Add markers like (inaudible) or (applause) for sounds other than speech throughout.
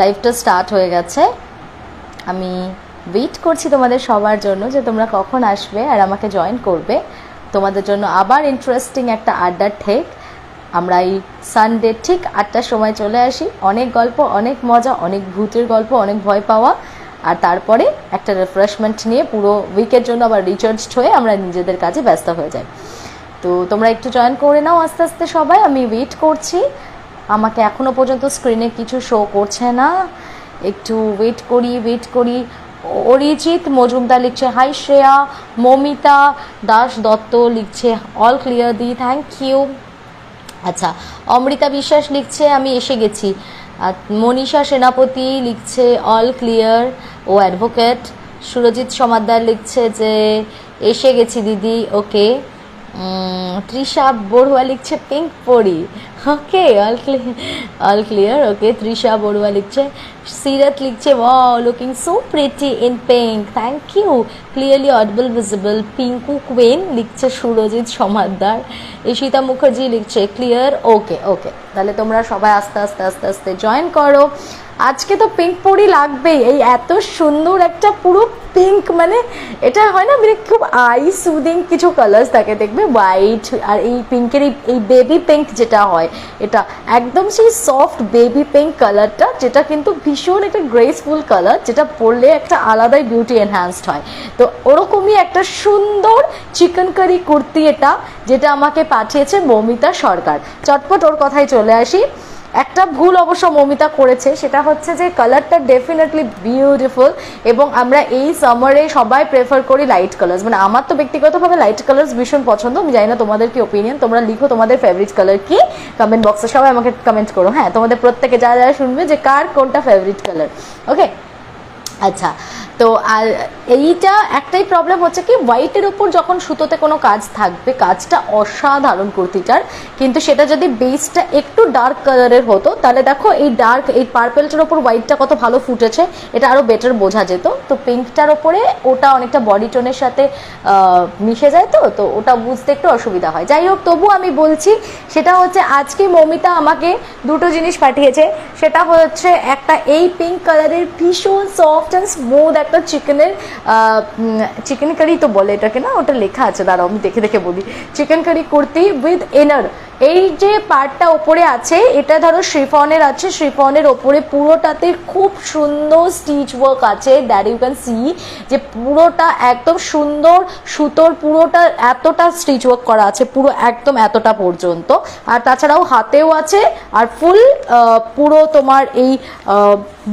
লাইভটা স্টার্ট হয়ে গেছে। আমি ওয়েট করছি তোমাদের সবার জন্য যে তোমরা কখন আসবে আর আমাকে জয়েন করবে। তোমাদের জন্য আবার ইন্টারেস্টিং একটা আড্ডার ঠেক আমরা এই সানডে ঠিক আটটার সময় চলে আসি। অনেক গল্প, অনেক মজা, অনেক ভূতের গল্প, অনেক ভয় পাওয়া। আর তারপরে একটা রিফ্রেশমেন্ট নিয়ে পুরো উইকের জন্য আবার রিচার্জড হয়ে আমরা নিজেদের কাজে ব্যস্ত হয়ে যাই। তো তোমরা একটু জয়েন করে নাও আস্তে আস্তে সবাই। আমি ওয়েট করছি। আমাকে এখনও পর্যন্ত স্ক্রিনে কিছু শো করছে না। একটু ওয়েট করি ওয়েট করি। অরিজিৎ মজুমদার লিখছে হাই শ্রেয়া। মমিতা দাস দত্ত লিখছে অল ক্লিয়ার দি থ্যাংক ইউ আচ্ছা অমৃতা বিশ্বাস লিখছে, আমি এসে গেছি। মনীষা সেনাপতি লিখছে অল ক্লিয়ার ও অ্যাডভোকেট সুরজিৎ সমাদ্দার লিখছে যে, এসে গেছি, দিদি ওকে তৃষা বড়ুয়া লিখছে পিঙ্ক পরি। Okay all clear all clear okay Trisha Barua লিখছে, সিরাত লিখছে wow looking so pretty in pink thank you clearly audible visible Pinku queen লিখছে সুরজিৎ সমাদ্দার ঈশিতা মুখার্জি লিখছে ক্লিয়ার ওকে ওকে তাহলে তোমরা সবাই আস্তে আস্তে আস্তে আস্তে জয়েন করো। আজকে তো পিঙ্ক পরি লাগবেই। এই এত সুন্দর একটা পুরো পিঙ্ক মানে এটা হয় না মানে খুব আই সুদিং কিছু কালার্স থাকে, দেখবে হোয়াইট আর এই পিঙ্কের এই বেবি পিঙ্ক যেটা হয়, এটা একদম সেই সফট বেবি পিঙ্ক কালারটা যেটা কিন্তু ভীষণ একটা গ্রেসফুল কালার যেটা পরলে একটা আলাদাই বিউটি এনহ্যান্সড হয়। তো ওরকমই একটা সুন্দর চিকেন কারি কুর্তি এটা, যেটা আমাকে পাঠিয়েছে মৌমিতা সরকার। চটপট ওর কথায় চলে আসি। একটা ভুল অবশ্য মমিতা করেছে, সেটা হচ্ছে যে কালারটা ডেফিনেটলি বিউটিফুল এবং আমরা এই সামারে সবাই প্রেফার করি লাইট কালার্স মানে আমার তো ব্যক্তিগতভাবে লাইট কালার্স ভীষণ পছন্দ। আমি জানি না তোমাদের কি ওপিনিয়ন তোমরা লিখো তোমাদের ফেভারিট কালার কি। কমেন্ট বক্সে সবাই আমাকে কমেন্ট করো। হ্যাঁ তোমাদের প্রত্যেকে যারা যারা শুনবে যে কার কোনটা ফেভারিট কালার ওকে আচ্ছা তো, আর এইটা একটাই প্রবলেম হচ্ছে কি হোয়াইটের উপর যখন সুতোতে কোনো কাজ থাকবে, কাজটা অসাধারণ কুর্তিটার। কিন্তু সেটা যদি বেসটা একটু ডার্ক কালারের হতো, তাহলে দেখো এই ডার্ক এই পার্পেলটার ওপর হোয়াইটটা কত ভালো ফুটেছে, এটা আরও বেটার বোঝা যেত। তো পিঙ্কটার ওপরে ওটা অনেকটা বডি টোনের সাথে মিশে যায় তো তো ওটা বুঝতে একটু অসুবিধা হয়। যাই হোক, তবু আমি বলছি, সেটা হচ্ছে আজকে মমিতা আমাকে দুটো জিনিস পাঠিয়েছে। সেটা হচ্ছে একটা এই পিঙ্ক কালারের ভীষণ সফট অ্যান্ড স্মুথ একটা চিকেনের চিকেন কারি তো বলে এটাকে না, ওটা লেখা আছে, দাঁড়াও আমি দেখে দেখে বলি। চিকেন কারি কুর্তি উইথ এনার এই যে পার্টটা ওপরে আছে, এটা ধরো শ্রিফনের আছে শ্রিফনের ওপরে পুরোটাতে খুব সুন্দর স্টিচ ওয়ার্ক আছে দ্যাট ইউ ক্যান সি যে পুরোটা একদম সুন্দর সুতোর পুরোটা এতটা স্টিচ ওয়ার্ক করা আছে, পুরো একদম এতটা পর্যন্ত। আর তাছাড়াও হাতেও আছে, আর ফুল পুরো তোমার এই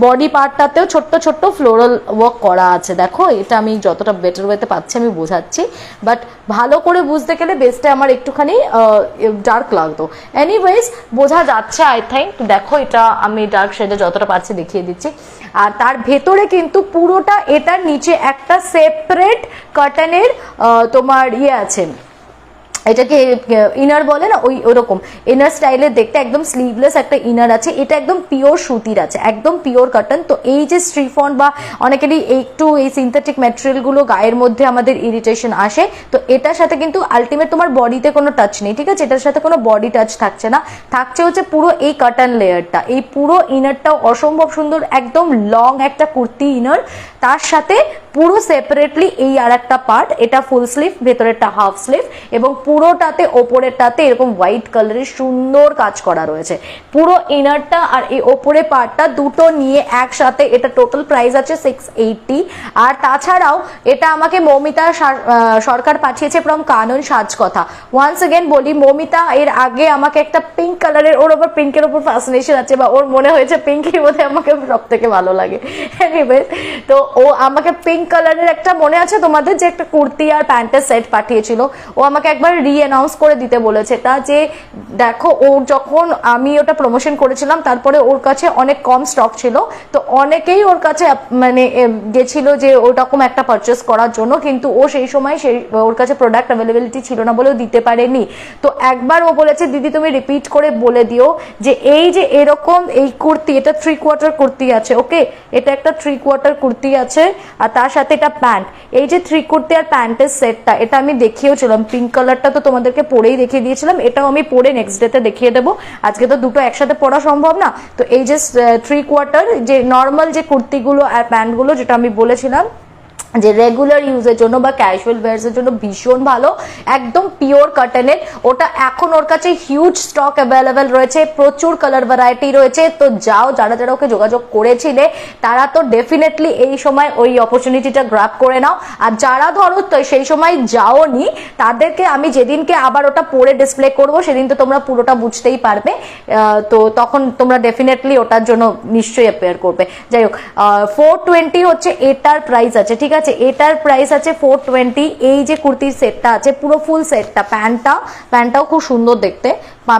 বডি পার্টটাতেও ছোট্ট ছোট্ট ফ্লোরাল ওয়ার্ক করা আছে। দেখো, এটা আমি যতটা বেটার ওয়েতে পাচ্ছি আমি বোঝাচ্ছি। বাট ভালো করে বুঝতে গেলে বেসটা আমার একটুখানি ডার্ক লাগতো। এনিওয়েজ বোঝা যাচ্ছে আই থিঙ্ক দেখো, এটা আমি ডার্ক শেডে যতটা পারছি দেখিয়ে দিচ্ছি। আর তার ভেতরে কিন্তু পুরোটা এটার নিচে একটা সেপারেট কার্টনের তোমার ইয়ে আছে। এটাকে ইনার বলে না, ওই, ওরকম। ইনার স্টাইলের দেখতে একদম স্লিভলেস একটা ইনার আছে। এটা একদম পিওর সুতির আছে, একদম পিওর কাটন তো এই যে স্ট্রিফন বা অনেকেরই একটু এই সিনথেটিক ম্যাটেরিয়ালগুলো গায়ের মধ্যে আমাদের ইরিটেশন আসে, তো এটার সাথে কিন্তু আলটিমেট তোমার বডিতে কোনো টাচ নেই, ঠিক আছে? এটার সাথে কোনো বডি টাচ থাকছে না। থাকছে হচ্ছে পুরো এই কটন লেয়ারটা এই পুরো ইনারটাও অসম্ভব সুন্দর, একদম লং একটা কুর্তি ইনার তার সাথে পুরো সেপারেটলি এই আর একটা পার্ট এটা ফুল স্লিভ ভেতরেরটা হাফ স্লিভ এবং পুরোটাতে, ওপরেরটাতে এরকম হোয়াইট কালারের সুন্দর কাজ করা রয়েছে। পুরো ইনারটা আর এই ওপরে পার্টটা দুটো নিয়ে একসাথে, এটা টোটাল প্রাইস আছে সিক্স এইটটি আর তাছাড়াও, এটা আমাকে মৌমিতা সরকার পাঠিয়েছে from Kanan Sajkatha. Once again বলি, মৌমিতা, এর আগে আমাকে একটা পিঙ্ক কালারের ওর ওপর পিঙ্কের ওপর ফ্যাসিনেশন আছে বা ওর মনে হয়েছে পিঙ্কই বোধহয় আমাকে সব থেকে ভালো লাগে। এনিওয়েজ তো ও আমাকে পিঙ্ক কালারের একটা মনে আছে তোমাদের? যে একটা কুর্তি আর প্যান্টের সেট পাঠিয়েছিল। ও আমাকে একবার রি অ্যানাউন্স করে দিতে বলেছে। তা যে দেখো, ওর যখন আমি ওটা প্রমোশন করেছিলাম, তারপরে ওর কাছে অনেক কম স্টক ছিল। তো অনেকেই ওর কাছে মানে গেছিল যে ওরকম একটা পারচেস করার জন্য, কিন্তু ও সেই সময় সেই, ওর কাছে প্রোডাক্ট অ্যাভেলেবিলিটি ছিল না বলেও দিতে পারেনি। তো একবার ও বলেছে, দিদি, তুমি রিপিট করে বলে দিও যে এই যে এরকম এই কুর্তি, এটা থ্রি কোয়ার্টার কুর্তি আছে ওকে এটা একটা থ্রি কোয়ার্টার কুর্তি আছে, আর তার সাথে এটা প্যান্ট এই যে থ্রি কুর্তি আর প্যান্টের সেটটা এটা আমি দেখিয়েছিলাম পিঙ্ক কালারটা তো তোমাদেরকে পরেই দেখিয়ে দিয়েছিলাম, এটাও আমি পরে নেক্সট ডেতে দেখিয়ে দেবো। আজকে তো দুটো একসাথে পরা সম্ভব না। তো এই যে থ্রি কোয়ার্টার যে নর্মাল যে কুর্তিগুলো আর প্যান্টগুলো যেটা আমি বলেছিলাম যে রেগুলার ইউজের জন্য বা ক্যাজুয়াল ওয়ার্সের জন্য ভীষণ ভালো, একদম পিওর কটনের ওটা এখন ওর কাছে হিউজ স্টক অ্যাভেলেবেল রয়েছে, প্রচুর কালার ভ্যারাইটি রয়েছে। তো যাও, যারা যারা ওকে যোগাযোগ করেছিলে, তারা তো ডেফিনেটলি এই সময় ওই অপরচুনিটিটা গ্রাপ করে নাও। আর যারা ধরো তো সেই সময় যাওনি, তাদেরকে আমি যেদিনকে আবার ওটা পরে ডিসপ্লে করব, সেদিন তো তোমরা পুরোটা বুঝতেই পারবে। তো তখন তোমরা ডেফিনেটলি ওটার জন্য নিশ্চয়ই অ্যাপেয়ার করবে। যাই হোক ফোর টোয়েন্টি হচ্ছে এটার প্রাইস আছে, ঠিক আছে? এটার প্রাইস আছে ফোর টোয়েন্টি এই যে কুর্তির সেটটা আছে, পুরো ফুল সেটটা প্যান্টটা, প্যান্টটাও খুব সুন্দর দেখতে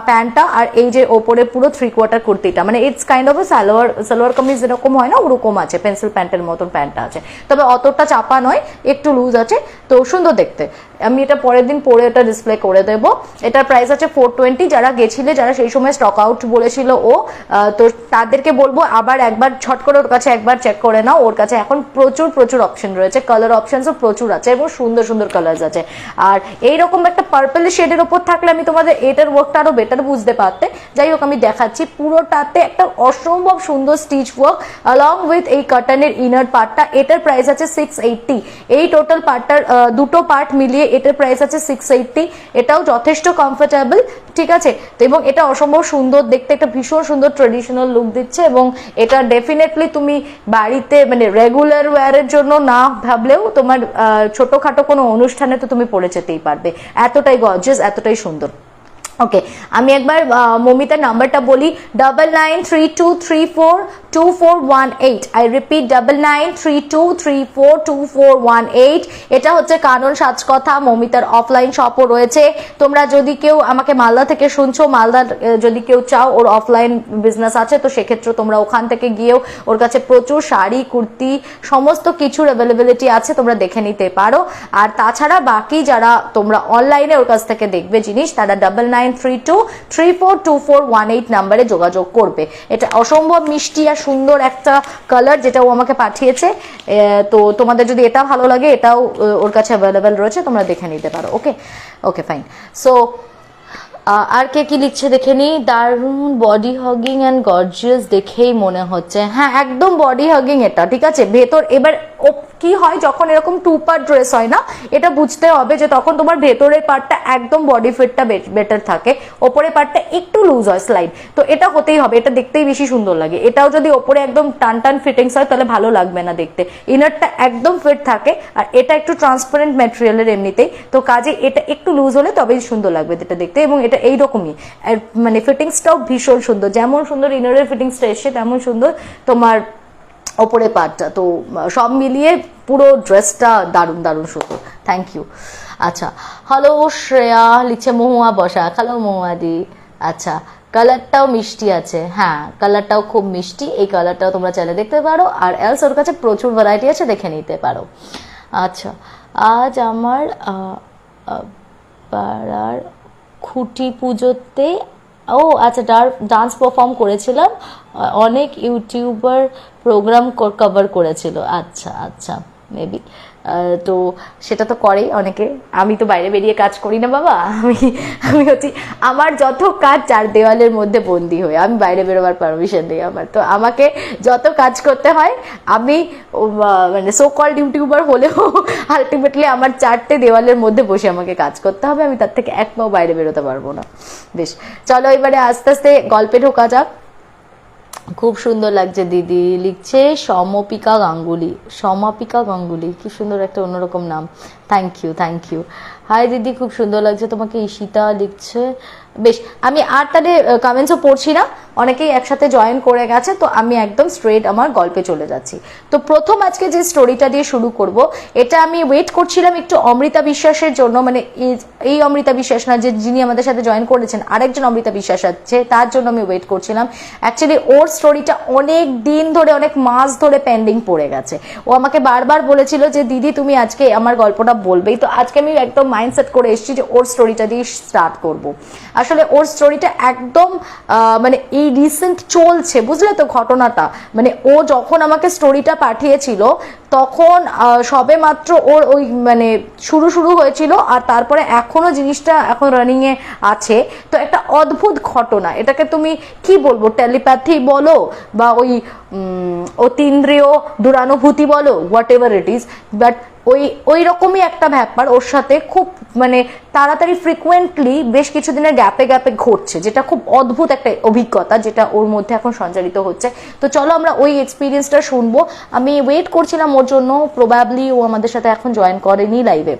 প্যান্টটা আর এই যে ওপরে পুরো থ্রি কোয়ার্টার কুর্তিটা মানে it's kind of salwar salwar kameez যেরকম হয় না, ওরকম আছে পেন্সিল প্যান্টের মতন প্যান্টটা আছে। তবে অতটা চাপা নয়, একটু লুজ আছে, তো সুন্দর দেখতে। আমি এটা পরের দিন পরে এটা ডিসপ্লে করে দেব। এটার প্রাইস আছে ফোর টোয়েন্টি যারা গেছিলে, যারা সেই সময় স্টক আউট বলেছিল ও তো তাদেরকে বলব আবার একবার ছট করে ওর কাছে একবার চেক করে নাও, ওর কাছে এখন প্রচুর প্রচুর অপশন রয়েছে। কালার অপশনসও প্রচুর আছে এবং সুন্দর সুন্দর কালার্স আছে। আর এইরকম একটা পার্পল শেডের ওপর থাকলে আমি তোমাদের এটার ওয়ার্কটা আরও বেটার বুঝতে পারতে। যাই হোক, আমি দেখাচ্ছি পুরোটাতে একটা অসম্ভব সুন্দর স্টিচ ওয়ার্ক অলং উইথ এই কাটানের ইনার পার্টটা এটার প্রাইস আছে সিক্স এইটটি এই টোটাল পার্টটার দুটো পার্ট মিলিয়ে এটার প্রাইস আছে সিক্স এইটটি এটাও যথেষ্ট কমফোর্টেবল ঠিক আছে? তো এবং এটা অসম্ভব সুন্দর, দেখতে একটা ভীষণ সুন্দর ট্রেডিশনাল লুক দিচ্ছে এবং এটা ডেফিনেটলি তুমি বাড়িতে মানে রেগুলার ওয়্যারের জন্য না ভাবলেও তোমার ছোটখাটো কোনো অনুষ্ঠানে তো তুমি পড়ে যেতেই পারবে। এতটাই গর্জেস এতটাই সুন্দর। ওকে আমি একবার মমিতার নাম্বারটা বলি double nine three two three four two four one eight I repeat double nine three two three four two four one eight এটা হচ্ছে কানন সাজকথা, মমিতার অফলাইন শপও রয়েছে। তোমরা যদি কেউ আমাকে মালদা থেকে শুনছো মালদার যদি কেউ চাও ওর অফলাইন বিজনেস আছে, তো সেক্ষেত্রে তোমরা ওখান থেকে গিয়েও ওর কাছে প্রচুর শাড়ি, কুর্তি, সমস্ত কিছুর অ্যাভেলেবিলিটি আছে, তোমরা দেখে নিতে পারো। আর তাছাড়া বাকি যারা তোমরা অনলাইনে ওর কাছ থেকে দেখবে জিনিস, তারা ডাবল নাইন এইট নাম্বারে যোগাযোগ করবে। এটা অসম্ভব মিষ্টি আর সুন্দর একটা কালার যেটা ও আমাকে পাঠিয়েছে। তো তোমাদের যদি এটা ভালো লাগে, এটাও ওর কাছে অ্যাভেলেবেল রয়েছে, তোমরা দেখে নিতে পারো ওকে ওকে ফাইন সো আর কে কি লিখছে দেখে নি? দারুণ বডি হগিং অ্যান্ড গর্জিয়াস দেখেই মনে হচ্ছে। হ্যাঁ একদম বডি হগিং এটা, ঠিক আছে? ভেতর, এবার কি হয় যখন এরকম টু পার্ট ড্রেস হয় না, এটা বুঝতে হবে যে তখন তোমার ভেতরের পার্টটা একদম বডি ফিটটা বেটার থাকে ওপরের পার্টটা একটু লুজ হয় স্লাইড তো এটা হতেই হবে, এটা দেখতেই বেশি সুন্দর লাগে। এটাও যদি ওপরে একদম টান টান ফিটিংস হয়, তাহলে ভালো লাগবে না দেখতে। ইনারটা একদম ফিট থাকে, আর এটা একটু ট্রান্সপারেন্ট ম্যাটেরিয়ালের এমনিতেই। তো কাজে এটা একটু লুজ হলে তবেই সুন্দর লাগবে এটা দেখতে, এবং এটা এইরকমই। মানে ফিটিংসটাও ভীষণ সুন্দর। যেমন সুন্দর ইনারের ফিটিংসটা এসছে তেমন সুন্দর তোমার ওপরে পার্টটা তো সব মিলিয়ে পুরো ড্রেসটা দারুণ দারুণ সুন্দর। থ্যাংক ইউ আচ্ছা হ্যালো শ্রেয়া, লিখছে মহুয়া বসা। হ্যালো মহুয়া দি আচ্ছা কালারটাও মিষ্টি আছে। হ্যাঁ কালারটাও খুব মিষ্টি। এই কালারটাও তোমরা চাইলে দেখতে পারো। আর এলস ওর কাছে প্রচুর ভ্যারাইটি আছে, দেখে নিতে পারো। আচ্ছা আজ আমার পাড়ার খুঁটি পুজোতে ও আচ্ছা ডান্স পারফর্ম করেছিলাম। অনেক ইউটিউবার প্রোগ্রাম কভার করেছিল। আচ্ছা আচ্ছা মেবি তো সেটা তো করেই অনেকে। আমি তো বাইরে বেরিয়ে কাজ করি না বাবা। আমি আমি হচ্ছি আমার যত কাজ চার দেওয়ালের মধ্যে বন্দি হয়ে, আমি বাইরে বেরোবার পারমিশন নেই আমার। তো আমাকে যত কাজ করতে হয়, আমি মানে সো কল ইউটিউবার হলেও (laughs) আলটিমেটলি আমার চারটে দেওয়ালের মধ্যে বসে আমাকে কাজ করতে হবে। আমি তার থেকে এক পাও বাইরে বেরোতে পারব না। বেশ, চলো এবারে আস্তে আস্তে গল্পে ঢোকা যাক। খুব সুন্দর লাগছে, দিদি লিখছে সমপিকা গাঙ্গুলি, সমাপিকা গাঙ্গুলি, কি সুন্দর একটা অন্যরকম নাম। Thank you thank you hi দিদি, খুব সুন্দর লাগছে তোমাকে ঈশিতা লিখছে। বেশ, আমি আর তাহলে কমেন্টসও পড়ছি না। অনেকেই একসাথে জয়েন করে গেছে, তো আমি একদম স্ট্রেট আমার গল্পে চলে যাচ্ছি। তো প্রথম আজকে যে স্টোরিটা দিয়ে শুরু করব, এটা আমি ওয়েট করছিলাম একটু অমৃতা বিশ্বাসের জন্য মানে এই- অমৃতা বিশ্বাস না, যে যিনি আমাদের সাথে জয়েন করেছেন, আরেকজন অমৃতা বিশ্বাস আছে, তার জন্য আমি ওয়েট করছিলাম। অ্যাকচুয়ালি ওর স্টোরিটা অনেক দিন ধরে, অনেক মাস ধরে পেন্ডিং পড়ে গেছে। ও আমাকে বারবার বলেছিল যে, দিদি, তুমি আজকে আমার গল্পটা বলবেই। তো আজকে আমি একদম মাইন্ডসেট করে এসেছি যে, ওর স্টোরিটা দিয়ে স্টার্ট করব। আসলে ওর স্টোরিটা একদম মানে এই রিসেন্ট চলছে, বুঝলে তো ঘটনাটা? মানে ও যখন আমাকে স্টোরিটা পাঠিয়েছিল, তখন সবে মাত্র ওর ওই মানে শুরু শুরু হয়েছিল, আর তারপরে এখনও জিনিসটা এখন রানিং এ আছে। তো একটা অদ্ভুত ঘটনা। এটাকে তুমি কি বলব টেলিপ্যাথি বলো, বা ওই অতীন্দ্রিয় দুরানুভূতি বলো whatever it is but ওই ওই রকমই একটা ব্যাপার। ওর সাথে খুব মানে তাড়াতাড়ি ফ্রিকুয়েন্টলি বেশ কিছুদিনের গ্যাপে গ্যাপে ঘটছে, যেটা খুব অদ্ভুত একটা অভিজ্ঞতা, যেটা ওর মধ্যে এখন সঞ্চারিত হচ্ছে। তো চলো আমরা ওই এক্সপিরিয়েন্সটা শুনব। আমি ওয়েট করছিলাম ওর জন্য। প্রবাবলি ও আমাদের সাথে এখন জয়েন করেনি লাইভে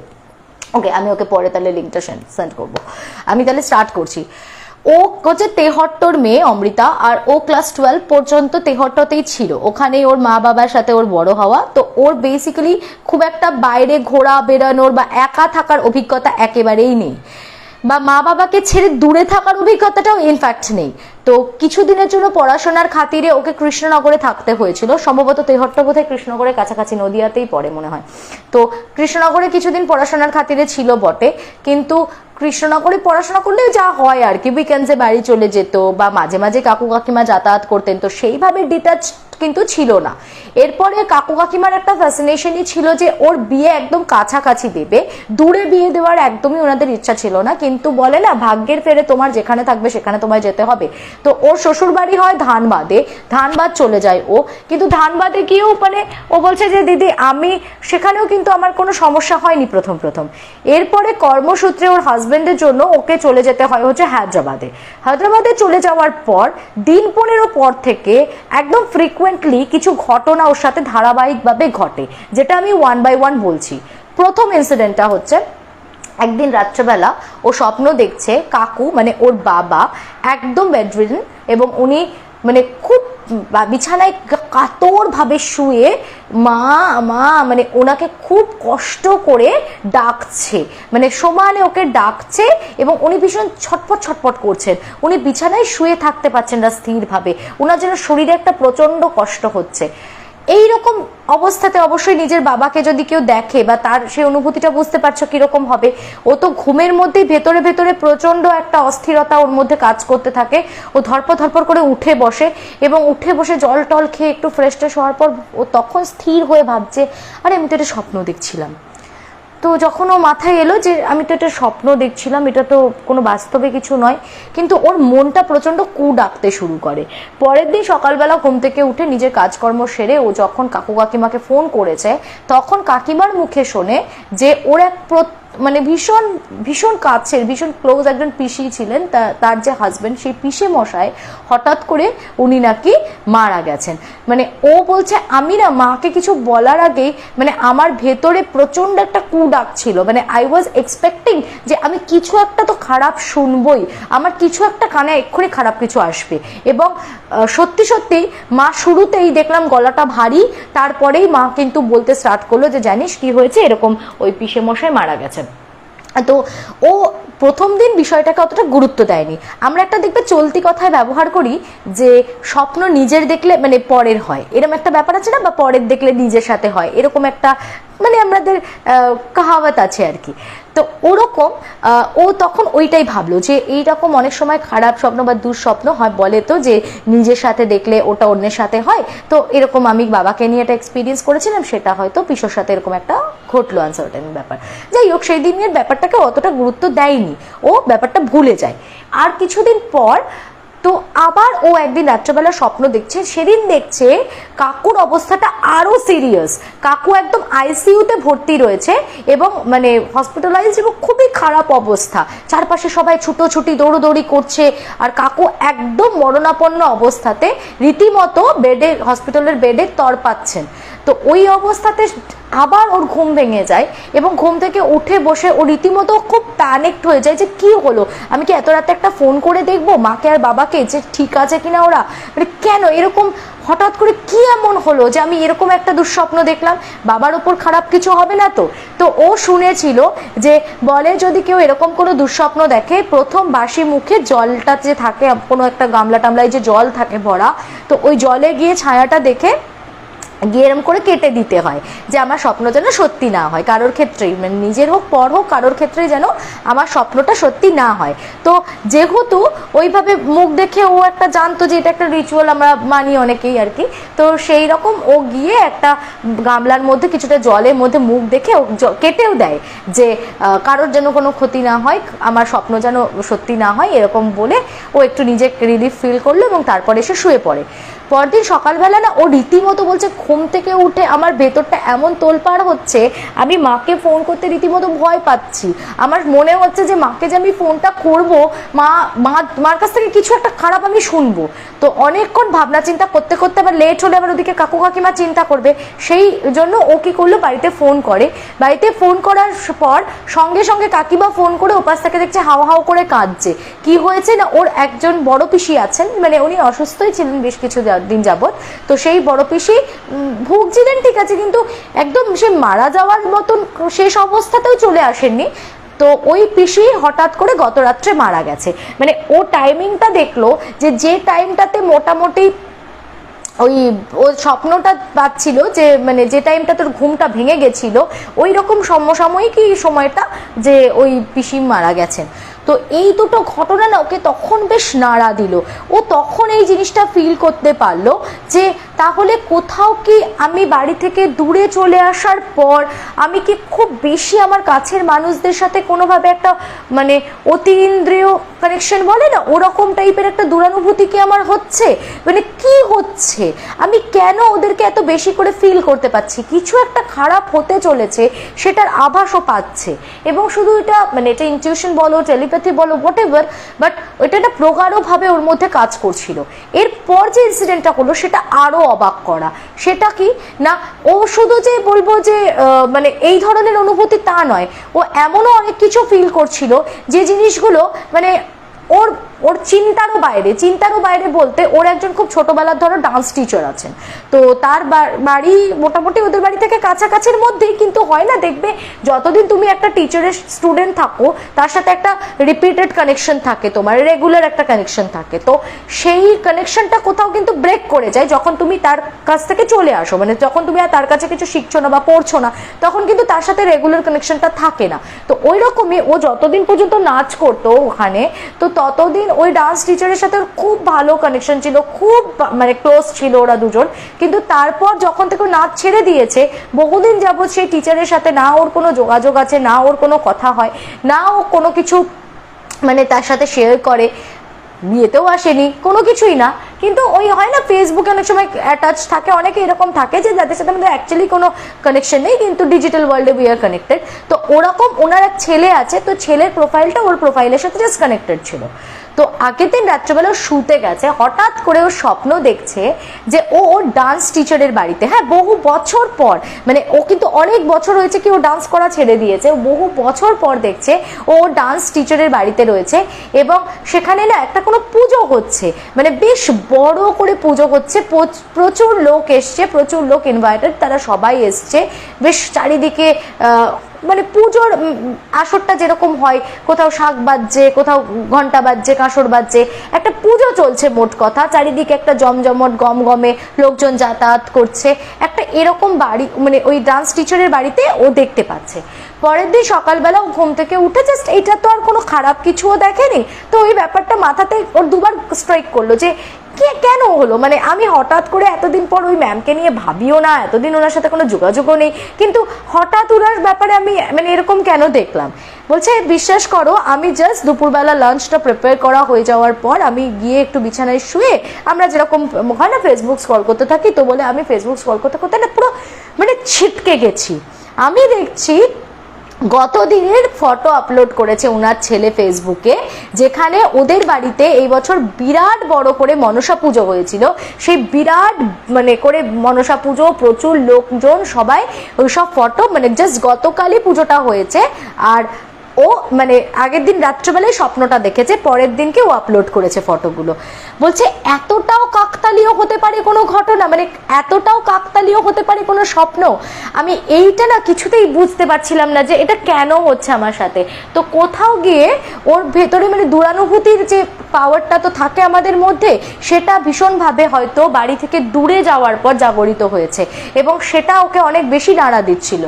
ওকে আমি ওকে পরে তাহলে লিঙ্কটা সেন্ড করব। আমি তাহলে স্টার্ট করছি। ও হচ্ছে তেহট্টর মেয়ে অমৃতা, আর ও ক্লাস টুয়েলভ পর্যন্ত তেহট্টতেই ছিল। ওখানেই ওর মা বাবার সাথে ওর বড় হওয়া। তো ওর বেসিক্যালি খুব একটা বাইরে ঘোরা বেরানোর বা একা থাকার অভিজ্ঞতা একেবারেই নেই। বা মা বাবাকে ছেড়ে দূরে থাকার অভিজ্ঞতাটাও ইনফ্যাক্ট নেই। তো কিছুদিনের জন্য পড়াশোনার খাতিরে ওকে কৃষ্ণনগরে থাকতে হয়েছিল। সম্ভবত তেহট্ট বোধহয় কৃষ্ণনগরের কাছাকাছি নদিয়াতেই পড়ে মনে হয়। তো কৃষ্ণনগরে কিছুদিন পড়াশোনার খাতিরে ছিল বটে। কিন্তু কৃষ্ণনগরে পড়াশোনা করলে যা হয় আর কি। উইকেন্ডসে বাড়ি চলে যেত বা মাঝে মাঝে কাকু কাকিমা যাতায়াত করতেন। তো সেইভাবে ডিটাচ কিন্তু ছিল না। এরপরে কাকু কাকিমার একটা ফ্যাসিনেশনই ছিল যে ওর বিয়ে একদম কাছাকাছি দেবে। দূরে বিয়ে দেওয়ার একদমই ওনাদের ইচ্ছা ছিল না। কিন্তু বলে না, ভাগ্যের ফেরে তোমার যেখানে থাকবে সেখানে তোমায় যেতে হবে। তো ওর শ্বশুর বাড়ি হয় ধানবাদে। ধানবাদ চলে যায় ও। কিন্তু ধানবাদে গিয়েও মানে ও বলছে যে, দিদি, আমি সেখানেও কিন্তু আমার কোনো সমস্যা হয়নি প্রথম প্রথম। এরপরে কর্মসূত্রে ওর হাজবেন্ডের জন্য ওকে চলে যেতে হয় হচ্ছে হায়দ্রাবাদে। হায়দ্রাবাদে চলে যাওয়ার পর দিন পনেরো পর থেকে একদম ফ্রিকুয়েন্টলি কিছু ঘটনা ওর সাথে ধারাবাহিকভাবে ঘটে, যেটা আমি ওয়ান বাই ওয়ান বলছি। প্রথম ইনসিডেন্টটা হচ্ছে, একদিন রাত্রেবেলা ও স্বপ্ন দেখছে কাকু মানে ওর বাবা, একদম বেডরিডেন এবং উনি মানে খুব বিছানায় কাতর ভাবে শুয়ে মা মা মানে ওনাকে খুব কষ্ট করে ডাকছে। মানে সমানে ওকে ডাকছে এবং উনি ভীষণ ছটপট ছটপট করছেন। উনি বিছানায় শুয়ে থাকতে পারছেন না স্থিরভাবে। ওনার যেন শরীরে একটা প্রচণ্ড কষ্ট হচ্ছে। এই রকম অবস্থাতে অবশ্যই নিজের বাবাকে যদি কেউ দেখে বা তার সেই অনুভূতিটা বুঝতে পারছ কীরকম হবে, ও তো ঘুমের মধ্যেই ভেতরে ভেতরে প্রচণ্ড একটা অস্থিরতা ওর মধ্যে কাজ করতে থাকে। ও ধরপর ধরপর করে উঠে বসে এবং উঠে বসে জল টল খেয়ে একটু ফ্রেশ ট্রেশ হওয়ার পর ও তখন স্থির হয়ে ভাবছে, আরে আমি তো এটা স্বপ্ন দেখছিলাম। তো যখন ও মাথায় এলো যে আমি তো এটা স্বপ্ন দেখছিলাম, এটা তো কোনো বাস্তবে কিছু নয়, কিন্তু ওর মনটা প্রচণ্ড কু ডাকতে শুরু করে। পরের দিন সকালবেলা ঘুম থেকে উঠে নিজের কাজকর্ম সেরে ও যখন কাকু কাকিমাকে ফোন করেছে, তখন কাকিমার মুখে শোনে যে ওর এক মানে ভীষণ ভীষণ কাছের, ভীষণ ক্লোজ একজন পিসি ছিলেন তার যে হাজবেন্ড সেই পিসে মশায় হঠাৎ করে উনি নাকি মারা গেছেন। মানে ও বলছে, আমি না মাকে কিছু বলার আগেই মানে আমার ভেতরে প্রচণ্ড একটা কু ডাক ছিল। মানে আই ওয়াজ এক্সপেক্টিং যে আমি কিছু একটা তো খারাপ শুনবই, আমার কিছু একটা কানে এক্ষুনি খারাপ কিছু আসবে। এবং সত্যি সত্যি মা শুরুতেই দেখলাম গলাটা ভারী, তারপরেই মা কিন্তু বলতে স্টার্ট করল যে, জানিস কি হয়েছে? এরকম ওই পিসে মশাই মারা গেছে তো ও প্রথম দিন বিষয়টাকে অতটা গুরুত্ব দেয়নি। আমরা একটা দেখবে চলতি কথায় ব্যবহার করি যে স্বপ্ন নিজের দেখলে মানে পরের হয়। এরকম একটা ব্যাপার আছে না? বা পরের দেখলে নিজের সাথে হয়। এরকম একটা মানে আমাদের কাহাওয়াত আছে আর কি। তো ওরকম ও তখন ওইটাই ভাবলো যে এইরকম অনেক সময় খারাপ স্বপ্ন বা দুঃস্বপ্ন হয়, বলে তো যে নিজের সাথে দেখলে ওটা অন্যের সাথে হয়। তো এরকম আমি বাবাকে নিয়ে একটা এক্সপিরিয়েন্স করেছিলাম, সেটা হয়তো পিসোর সাথে এরকম একটা ঘটলো আনসার্টেন ব্যাপার। যাই হোক, সেই দিনের ব্যাপারটাকে অতটা গুরুত্ব দেয়নি। ও ব্যাপারটা ভুলে যায়। আর কিছুদিন পর তো আবার ও একদিন রাত্রেবেলা স্বপ্ন দেখছে, সেদিন দেখছে কাকুর অবস্থাটা আরও সিরিয়াস কাকু একদম আইসিইউতে ভর্তি রয়েছে এবং মানে হসপিটালাইজ এবং খুবই খারাপ অবস্থা। চারপাশে সবাই ছুটোছুটি, দৌড়োদৌড়ি করছে আর কাকু একদম মরণাপন্ন অবস্থাতে রীতিমতো বেডে হসপিটালের বেডে তর পাচ্ছেন। তো ওই অবস্থাতে আবার ওর ঘুম ভেঙে যায় এবং ঘুম থেকে উঠে বসে ও রীতিমতো খুব প্যানিকড হয়ে যায় যে কি হলো? আমি কি এত রাতে একটা ফোন করে দেখব? মাকে আর বাবাকে যে ঠিক আছে কিনা ওরা? মানে কেন এরকম হঠাৎ করে কি এমন হলো যে আমি এরকম একটা দুঃস্বপ্ন দেখলাম? বাবার ওপর খারাপ কিছু হবে না তো? তো ও শুনেছিল যে বলে যদি কেউ এরকম কোনো দুঃস্বপ্ন দেখে, প্রথম বাসি মুখে জলটা যে থাকে, কোনো একটা গামলা টামলায় যে জল থাকে ভরা, তো ওই জলে গিয়ে ছায়াটা দেখে গিয়ে এরম করে কেটে দিতে হয়, যে আমার স্বপ্ন যেন সত্যি না হয়, কারোর ক্ষেত্রেই মানে নিজের হোক, পর হোক, কারোর ক্ষেত্রেই যেন আমার স্বপ্নটা সত্যি না হয়। তো যেহেতু ওইভাবে মুখ দেখে ও একটা জানতো যে এটা একটা রিচুয়াল আমরা মানি অনেকেই আর কি, তো সেই রকম ও গিয়ে একটা গামলার মধ্যে কিছুটা জলের মধ্যে মুখ দেখে ও কেটেও দেয় যে কারোর যেন কোনো ক্ষতি না হয়, আমার স্বপ্ন যেন সত্যি না হয়, এরকম বলে ও একটু নিজে রিলিফ ফিল করল এবং তারপরে এসে শুয়ে পড়ে। পরদিন সকালবেলা না ও রীতিমতো বলছে ঘুম থেকে উঠে আমার ভেতরটা এমন তোলপাড় হচ্ছে, আমি মাকে ফোন করতে রীতিমতো ভয় পাচ্ছি। আমার মনে হচ্ছে যে মাকে যে আমি ফোনটা করব, মা মা, মার কাছ থেকে কিছু একটা খারাপ আমি শুনব। তো অনেকক্ষণ ভাবনা চিন্তা করতে করতে আবার লেট হলে আবার ওদিকে কাকু কাকিমা চিন্তা করবে। সেই জন্য ও কী করল? বাড়িতে ফোন করে। বাড়িতে ফোন করার পর সঙ্গে সঙ্গে কাকিমা ফোন করে ওপাশ থেকে দেখছে হাও হাও করে কাঁদছে। কি হয়েছে না? ওর একজন বড় পিসি আছেন মানে উনি অসুস্থই ছিলেন বেশ কিছু দিন যাবত তো সেই বড় পিসি ভুগছিলেন, ঠিক আছে, কিন্তু একদম সে মারা যাওয়ার মতন শেষ অবস্থাতেও চলে আসেননি। তো ওই পিসি হঠাৎ করে গত রাত্রে মারা গেছে। মানে ও টাইমিংটা দেখল যে যে টাইমটাতে মোটামুটি ওই, ও স্বপ্নটা পাচ্ছিল যে মানে যে টাইমটা তোর ঘুমটা ভেঙে গেছিল, ওই রকম সমসাময়িকই সময়টা যে ওই পিসি মারা গেছেন। তো এই দুটো ঘটনা না ওকে তখন বেশ নাড়া দিল। ও তখন এই জিনিসটা ফিল করতে পারল যে তাহলে কোথাও কি আমি বাড়ি থেকে দূরে চলে আসার পর আমি কি খুব বেশি আমার কাছের মানুষদের সাথে কোনোভাবে একটা মানে অতীন্দ্রিয় কানেকশন বলে না? ওরকম টাইপের একটা দূরানুভূতি কি আমার হচ্ছে? মানে কি হচ্ছে? আমি কেন ওদেরকে এত বেশি করে ফিল করতে পারছি? কিছু একটা খারাপ হতে চলেছে, সেটার আভাসও পাচ্ছে। এবং শুধু এটা মানে এটা ইনটিউশন বলো টেলিপ্যাথি বলো হোয়াট এভার বাট ওইটা একটা প্রগাঢ়ভাবে ওর মধ্যে কাজ করছিল। এরপর যে ইনসিডেন্টটা হলো সেটা আরও অবাক করা। সেটা কি? না, ও শুধু যে বলব যে মানে এই ধরনের অনুভূতি তা নয়, ও এমনও অনেক কিছু ফিল করছিল যে জিনিসগুলো মানে ওর ওর চিন্তারও বাইরে চিন্তারও বাইরে বলতে ওর একজন খুব ছোটবেলার ধরো ডান্স টিচার আছেন। তো তার বাড়ি মোটামুটি ওদের বাড়ি থেকে কাছাকাছির মধ্যেই কিন্তু হয় না, দেখবে যতদিন তুমি একটা টিচারের স্টুডেন্ট থাকো, তার সাথে একটা রিপিটেড কানেকশন থাকে তোমার রেগুলার একটা কানেকশন থাকে। তো সেই কানেকশনটা কোথাও কিন্তু ব্রেক করে যায় যখন তুমি তার কাছ থেকে চলে আসো। মানে যখন তুমি আর তার কাছে কিছু শিখছো না বা পড়ছো না, তখন কিন্তু তার সাথে রেগুলার কানেকশনটা থাকে না। তো ওই রকমই ও যতদিন পর্যন্ত নাচ করতো ওখানে, তো ততদিন ওই ডান্স টিচারের সাথে খুব ভালো কানেকশন ছিল, খুব মানে ক্লোজ ছিল ওরা দুজন। কিন্তু তারপর যখন থেকে নাচ ছেড়ে দিয়েছে, বহুদিন যাবৎ সেই টিচারের সাথে না ওর কোনো যোগাযোগ আছে, না ওর কোনো কথা হয়, না ও কোনো কিছু মানে তার সাথে শেয়ার করে। বিয়েতেও আসেনি, কোনো কিছুই না। কিন্তু ওই হয় না ফেসবুকে অনেক সময় অ্যাটাচ থাকে, অনেকে এরকম থাকে যে যাদের সাথে আমাদের অ্যাকচুয়ালি কোনো কানেকশন নেই, কিন্তু ডিজিটাল ওয়ার্ল্ডে উই আর কানেক্টেড তো ওরকম ওনার এক ছেলে আছে, তো ছেলের প্রোফাইলটা ওর প্রোফাইলের সাথে জাস্ট কানেক্টেড ছিল। তো আগের দিন রাত্রেবেলা শুতে গেছে, হঠাৎ করে ও স্বপ্ন দেখছে যে ও ওর ডান্স টিচারের বাড়িতে। হ্যাঁ বহু বছর পর মানে ও কিন্তু অনেক বছর হয়েছে কি ও ডান্স করা ছেড়ে দিয়েছে বহু বছর পর দেখছে ও ডান্স টিচারের বাড়িতে রয়েছে এবং সেখানে না একটা কোনো পুজো হচ্ছে। মানে বেশ বড় করে পুজো হচ্ছে, প্রচ- প্রচুর লোক এসছে, প্রচুর লোক ইনভাইটেড তারা সবাই এসছে। বেশ চারিদিকে মানে পুজোর আসরটা যেরকম হয়, কোথাও শাক বাজছে, কোথাও ঘণ্টা বাজছে, কাঁসর বাজছে, একটা পুজো চলছে মোট কথা, চারিদিকে একটা জমজমট গম গমে লোকজন যাতায়াত করছে, একটা এরকম বাড়ি মানে ওই ডান্স টিচারের বাড়িতে ও দেখতে পাচ্ছে। পরের দিন সকালবেলা ও ঘুম থেকে উঠে জাস্ট এটা তো আর কোনো খারাপ কিছুও দেখেনি, তো ওই ব্যাপারটা মাথাতে ওর দুবার স্ট্রাইক করল যে কেন হলো? মানে আমি হঠাৎ করে এতদিন পর ওই ম্যামকে নিয়ে ভাবিও না, এতদিন ওনার সাথে কোনো যোগাযোগও নেই, কিন্তু হঠাৎ ওনার ব্যাপারে আমি মানে এরকম কেন দেখলাম? বলছে, বিশ্বাস করো, আমি জাস্ট দুপুরবেলা লাঞ্চটা প্রিপেয়ার করা হয়ে যাওয়ার পর আমি গিয়ে একটু বিছানায় শুয়ে আমরা যেরকম, হয় না ফেসবুক স্ক্রল করতে থাকি, তো বলে আমি ফেসবুক স্ক্রল করতে করতে না পুরো মানে ছিটকে গেছি। আমি দেখছি গত দিনের ফটো আপলোড করেছে ওনার ছেলে ফেসবুকে যেখানে ওদের বাড়িতে এই বছর বিরাট বড় করে মনসা পুজো হয়েছিল। সেই বিরাট মানে করে মনসা পুজো, প্রচুর লোকজন, সবাই ওইসব ফটো মানে জাস্ট গতকালই পুজোটা হয়েছে। আর ও মানে আগের দিন রাত্রেবেলায় স্বপ্নটা দেখেছে, পরের দিনকে ও আপলোড করেছে ফটোগুলো। বলছে, এতটাও কাকতালীয় হতে পারে কোনো ঘটনা মানে এতটাও কাকতালীয় হতে পারে কোনো স্বপ্ন, আমি এইটা না কিছুতেই বুঝতে পারছিলাম না যে এটা কেন হচ্ছে আমার সাথে। তো কোথাও গিয়ে ওর ভেতরে মানে দুরানুভূতির যে পাওয়ারটা তো থাকে আমাদের মধ্যে, সেটা ভীষণভাবে হয়তো বাড়ি থেকে দূরে যাওয়ার পর জাগরিত হয়েছে এবং সেটা ওকে অনেক বেশি নাড়া দিচ্ছিল।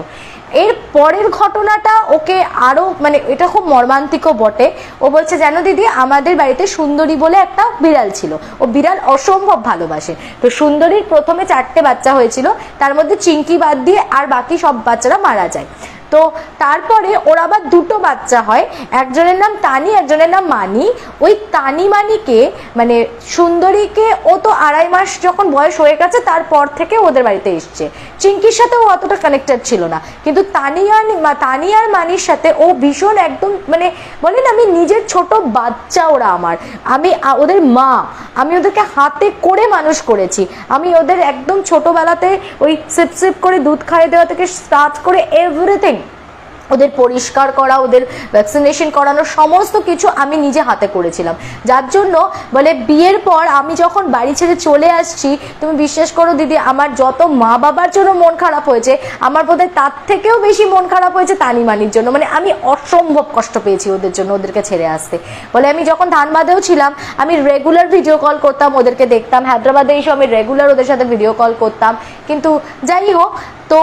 এর পরের ঘটনাটা ওকে আরও মানে এটা খুব মর্মান্তিকও বটে। ও বলছে যেন দিদি, আমাদের বাড়িতে সুন্দরী বলে একটা বিড়াল ছিল। ও বিড়াল অসম্ভব ভালোবাসে। তো সুন্দরীর প্রথমে চারটে বাচ্চা হয়েছিল। তার মধ্যে চিঙ্কি বাদ দিয়ে আর বাকি সব বাচ্চারা মারা যায়। তো তারপরে ওর আবার দুটো বাচ্চা হয়। একজনের নাম তানি, একজনের নাম মানি। ওই তানি মানিকে মানে সুন্দরীকে ও তো আড়াই মাস যখন বয়স হয়ে গেছে, তারপর থেকে ওদের বাড়িতে এসছে। চিঙ্কির সাথে ও অতটা কানেক্টেড ছিল না। কিন্তু তানিয়ার তানিয়ার মানির সাথে ও ভীষণ একদম মানে বলেন আমি নিজের ছোট বাচ্চা ওরা আমার। আমি ওদের মা। আমি ওদেরকে হাতে করে মানুষ করেছি। আমি ওদের একদম ছোটবেলাতে ওই সিপ সিপ করে দুধ খাইয়ে দেওয়া থেকে স্টার্ট করে এভরিথিং ওদের পরিষ্কার করা, ওদের ভ্যাকসিনেশন করানো সমস্ত কিছু আমি নিজে হাতে করেছিলাম। যার জন্য বলে বিয়ের পর আমি যখন বাড়ি ছেড়ে চলে আসছি, তুমি বিশ্বাস করো দিদি, আমার যত মা বাবার জন্য মন খারাপ হয়েছে, আমার বোধহয় তার থেকেও বেশি মন খারাপ হয়েছে তানিমানির জন্য। মানে আমি অসম্ভব কষ্ট পেয়েছি ওদের জন্য, ওদেরকে ছেড়ে আসতে। বলে আমি যখন ধানবাদেও ছিলাম, আমি রেগুলার ভিডিও কল করতাম, ওদেরকে দেখতাম। হায়দ্রাবাদে এসে আমি রেগুলার ওদের সাথে ভিডিও কল করতাম। কিন্তু যাই হোক, তো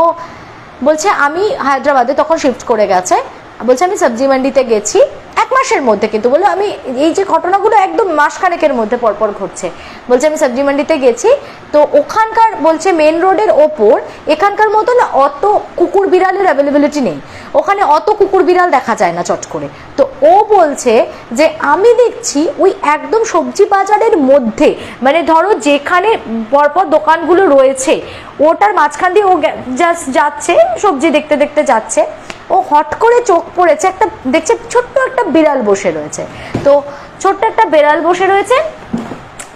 বলছে, আমি হায়দ্রাবাদে তখন শিফট করে গেছে। বলছে, আমি সবজি মান্ডিতে গেছি। এক মাসের মধ্যে কিন্তু বলল, আমি এই যে ঘটনাগুলো একদম মাসখানেকের মধ্যে পরপর ঘটছে। বলছে, আমি সবজি মান্ডিতে গেছি। তো ওখানকার, বলছে মেন রোডের ওপর এখানকার মতো না অত কুকুর বিড়ালের অ্যাভেলেবিলিটি নেই। ওখানে অত কুকুর বিড়াল দেখা যায় না চট করে। তো ও বলছে যে আমি দেখছি ওই একদম সবজি বাজারের মধ্যে মানে ধরো যেখানে পরপর দোকানগুলো রয়েছে, ওটার মাঝখান দিয়ে ও জাস্ট যাচ্ছে, সবজি দেখতে দেখতে যাচ্ছে। ও হট করে চোখ পড়েছে, একটা দেখছে ছোট্ট একটা বিড়াল বসে রয়েছে। তো ছোট্ট একটা বিড়াল বসে রয়েছে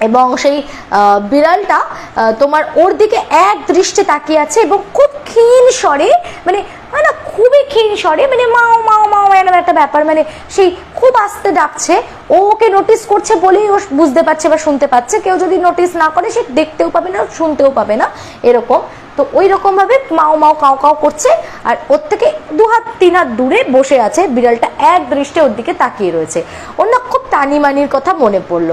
এবং সেই বিড়ালটা তোমার ওর দিকে এক দৃষ্টে তাকিয়ে আছে এবং খুব ক্ষীণ স্বরে মানে না, খুবই ক্ষীণ স্বরে মানে মাও মাও মাও এরকম একটা ব্যাপার মানে সেই খুব আস্তে ডাকছে। ও ওকে নোটিস করছে বলেই ও বুঝতে পারছে বা শুনতে পাচ্ছে। কেউ যদি নোটিস না করে, সে দেখতেও পাবে না, শুনতেও পাবে না, এরকম। তো ওই রকম ভাবে মাও মাও কাও কাও করছে, আর ওর থেকে দু হাত তিন হাত দূরে বসে আছে, বিড়ালটা এক দৃষ্টে ওর দিকে তাকিয়ে রয়েছে। ওর না খুব টানি মানির কথা মনে পড়ল।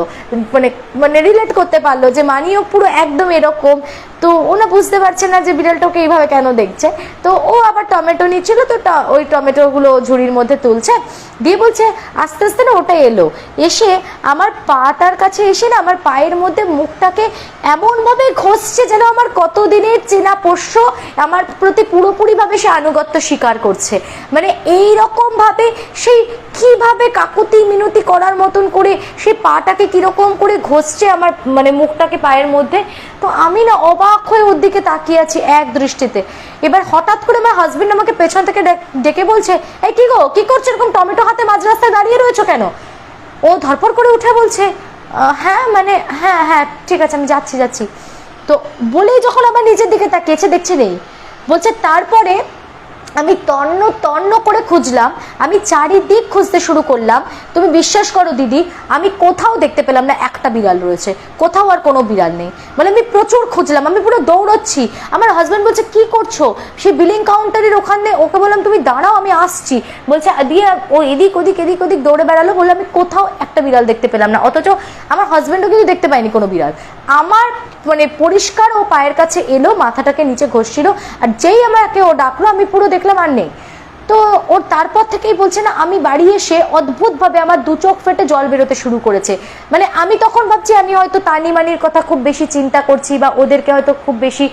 মানে মানে রিলেট করতে পারল যে, মানিও পুরো একদম এরকম। তো ওনা বুঝতে পারছে না যে বিড়ালটাকে এইভাবে কেন দেখছে। তো ও আবার টমেটো নিচ্ছিল, তো ওই টমেটোগুলো ঝুড়ির মধ্যে তুলছে। দিয়ে বলছে, আস্তে আস্তে না ওটা এলো। এসে আমার পাটার কাছে এসে না আমার পায়ের মধ্যে মুখটাকে এমনভাবে ঘষছে যেন আমার কতদিনের চেনা পোষ্য আমার প্রতি পুরোপুরিভাবে সে আনুগত্য স্বীকার করছে। মানে এই রকম ভাবে সেই কীভাবে কাকুতি মিনতি করার মতন করে সে পাটাকে কীরকম করে ঘষছে আমার মানে মুখটাকে পায়ের মধ্যে তো আমি না অবাক হয়ে ওর দিকে তাকিয়ে আছি এক দৃষ্টিতে। এবার হঠাৎ করে আমার হাজবেন্ড আমাকে পেছন থেকে ডেকে বলছে এই কি গো কি করছ এরকম টমেটো হাতে মাঝ রাস্তায় দাঁড়িয়ে রয়েছো কেন? ও ধরপড় করে উঠে বলছে "আহ, হ্যাঁ মানে হ্যাঁ হ্যাঁ ঠিক আছে আমি যাচ্ছি যাচ্ছি। তো বলেই যখন আমার নিজের দিকে তাকিয়েছে দেখছে নেই। বলছে তারপরে আমি তন্ন তন্ন করে খুঁজলাম, আমি চারিদিক খুঁজতে শুরু করলাম। তুমি বিশ্বাস করো দিদি, আমি কোথাও দেখতে পেলাম না, একটা বিড়াল রয়েছে। কোথাও আর কোনো বিড়াল নেই। মানে আমি প্রচুর খুঁজলাম, আমি পুরো দৌড়চ্ছি। আমার হাজব্যান্ড বলছে, কি করছ? সে বিলিং কাউন্টারের ওখানে ওকে বললাম, তুমি দাঁড়াও, আমি আসছি। বলছে, দিয়ে ও এদিক, ওদিক এদিক, ওদিক দৌড়ে বেড়ালো। বললাম আমি কোথাও একটা বিড়াল দেখতে পেলাম না। অথচ আমার হাজব্যান্ডও কিন্তু দেখতে পাইনি কোনো বিড়াল। আমার মানে পরিষ্কার ও পায়ের কাছে এলো, মাথাটাকে নিচে ঘষছিল, আর যেই আমাকে ও ডাকলো, আমি পুরো দেখলাম আর নেই। তো ওর তারপর থেকেই বলছে, না, আমি বাড়ি এসে অদ্ভুতভাবে আমার দু চোখ ফেটে জল বেরোতে শুরু করেছে। মানে আমি তখন ভাবছি, আমি হয়তো তানি মানির কথা খুব বেশি চিন্তা করছি বা ওদেরকে হয়তো খুব বেশি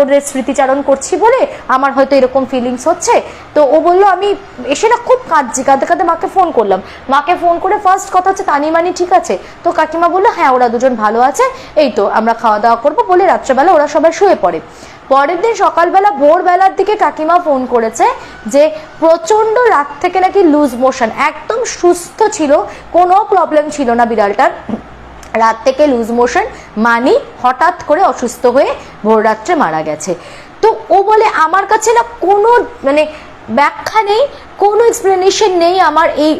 ওদের স্মৃতিচারণ করছি বলে আমার হয়তো এরকম ফিলিংস হচ্ছে। তো ও বলল, আমি এসে না খুব কাঁদছি, কাঁদতে কাঁদতে মাকে ফোন করলাম। মাকে ফোন করে ফার্স্ট কথা হচ্ছে তানি মানি ঠিক আছে? তো কাকিমা বলল হ্যাঁ ওরা দুজন ভালো আছে, এই তো আমরা খাওয়া দাওয়া করব, বলে রাত্রেবেলা ওরা সবাই শুয়ে পড়ে। পরের দিন সকালবেলা ভোরবেলার দিকে কাকিমা ফোন করেছে যে প্রচণ্ড রাত থেকে নাকি লুজ মোশন, একদম সুস্থ ছিল, কোনো প্রবলেম ছিল না বিড়ালটার। রাত থেকে লুজ মোশন, মানি হঠাৎ করে অসুস্থ হয়ে ভোর রাত্রে মারা গেছে। তো ও বলে, আমার কাছে না কোনো মানে ব্যাখ্যা নেই কোনো এক্সপ্লেনেশন নেই আমার এই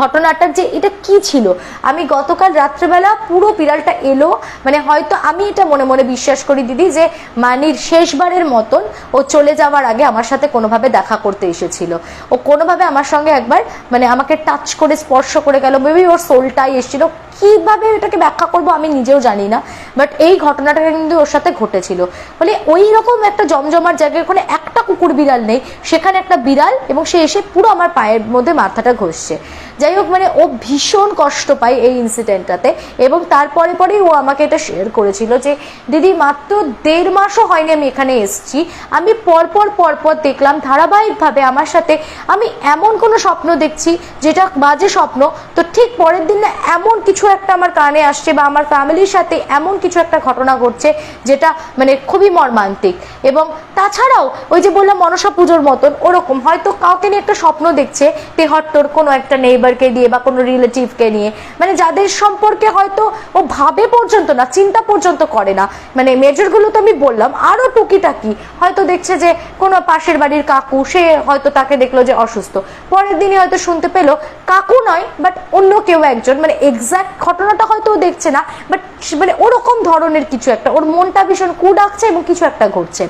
ঘটনাটার যে এটা কি ছিল। আমি গতকাল রাত্রেবেলা পুরো বিড়ালটা এলো মানে হয়তো আমি এটা মনে মনে বিশ্বাস করি দিদি যে মানির শেষবারের মতন ও চলে যাওয়ার আগে আমার সাথে কোনোভাবে দেখা করতে এসেছিল। ও কোনোভাবে আমার সঙ্গে একবার মানে আমাকে টাচ করে, স্পর্শ করে গেল। মেবি ওর সোলটাই এসেছিল। কীভাবে এটাকে ব্যাখ্যা করব আমি নিজেও জানি না বাট এই ঘটনাটা কিন্তু ওর সাথে ঘটেছিল। বলে ওই রকম একটা জমজমার জায়গায় ওখানে একটা কুকুর বিড়াল নেই, সেখানে একটা বিড়াল এবং সে এসে পুরো আমার পায়ের মধ্যে মাথাটা ঘষছে। যাই হোক মানে ও ভীষণ কষ্ট পায় এই ইনসিডেন্টটাতে এবং তারপরে পরেই ও আমাকে এটা শেয়ার করেছিল যে, দিদি, মাত্র দেড় মাসও হয়নি আমি এখানে এসেছি। আমি পরপর পরপর দেখলাম ধারাবাহিকভাবে আমার সাথে আমি এমন কোনো স্বপ্ন দেখছি যেটা বাজে স্বপ্ন। তো ঠিক পরের দিন না এমন কিছু একটা আমার কানে আসছে বা আমার ফ্যামিলির সাথে এমন কিছু একটা ঘটনা ঘটছে যেটা মানে খুবই মর্মান্তিক। এবং তাছাড়াও ওই যে বললাম মনসা পুজোর মতন ওরকম, হয়তো কাউকে নিয়ে একটা স্বপ্ন দেখছে, তেহট্টর কোনো একটা নেইবারকে দিয়ে বা কোনো রিলেটিভকে নিয়ে মানে যাদের সম্পর্কে হয়তো ও ভাবে পর্যন্ত না, চিন্তা পর্যন্ত করে না মানে মেজরগুলো তো আমি বললাম আরও টুকিটাকি, হয়তো দেখছে যে কোনো পাশের বাড়ির কাকু, সে হয়তো তাকে দেখল যে অসুস্থ। পরের দিনই হয়তো শুনতে পেল, কাকু নয় বাট অন্য কেউ একজন মানে এক্সাক্ট ঘটনাটা হয়তো ও দেখছে না বাট মানে ওরকম ধরনের কিছু একটা, ওর মনটা ভীষণ কু ডাকছে এবং কিছু একটা ঘটছে।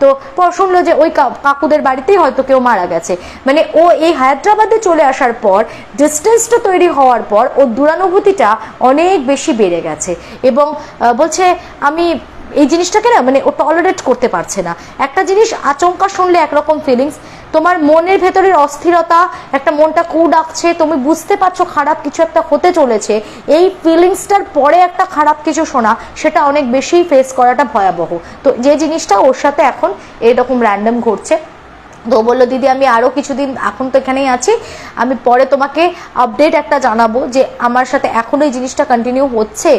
তো শুনলো যে ওই কাকুদের বাড়িতেই হয়তো কেউ মারা গেছে। মানে ও এই হায়দ্রাবাদে চলে আসার পর ডিস্টেন্সটা তৈরি হওয়ার পর, ওর দুরানুভূতিটা অনেক বেশি বেড়ে গেছে। এবং বলছে, আমি এই জিনিসটাকে না মানে ও টলারেট করতে পারছে না। একটা জিনিস আচমকা শুনলে একরকম ফিলিংস তোমার মনের ভেতরের অস্থিরতা, একটা মনটা কু ডাকছে তুমি বুঝতে পারছ খারাপ কিছু একটা হতে চলেছে, এই ফিলিংসটার পরে একটা খারাপ কিছু শোনা, সেটা অনেক বেশি ফেস করাটা ভয়াবহ। তো যে জিনিসটা ওর সাথে এখন এরকম র্যান্ডম ঘটছে তো বলল, দিদি, আমি আরও কিছুদিন এখন তো এখানেই আছি। আমি পরে তোমাকে আপডেট একটা জানাব যে আমার সাথে এখন এই জিনিসটা কন্টিনিউ হচ্ছে।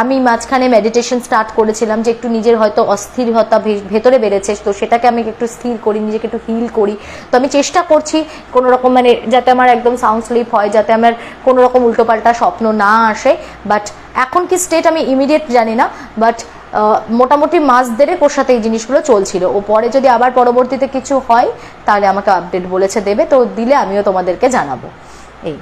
আমি মাঝখানে মেডিটেশন স্টার্ট করেছিলাম যে একটু নিজের হয়তো অস্থিরতা ভেতরে বেড়েছে, তো সেটাকে আমি একটু স্থির করি, নিজেকে একটু হিল করি। তো আমি চেষ্টা করছি কোনো রকম মানে যাতে আমার একদম সাউন্ড স্লিপ হয়, যাতে আমার কোনো রকম উল্টোপাল্টা স্বপ্ন না আসে। বাট এখন কি স্টেট আমি ইমিডিয়েট জানি না বাট মোটামুটি মাস দেড়েক ওর সাথে এই জিনিসগুলো চলছিল। ও পরে যদি আবার পরবর্তীতে কিছু হয়, তাহলে আমাকে আপডেট বলেছে দেবে। তো দিলে আমিও তোমাদেরকে জানাব। এই।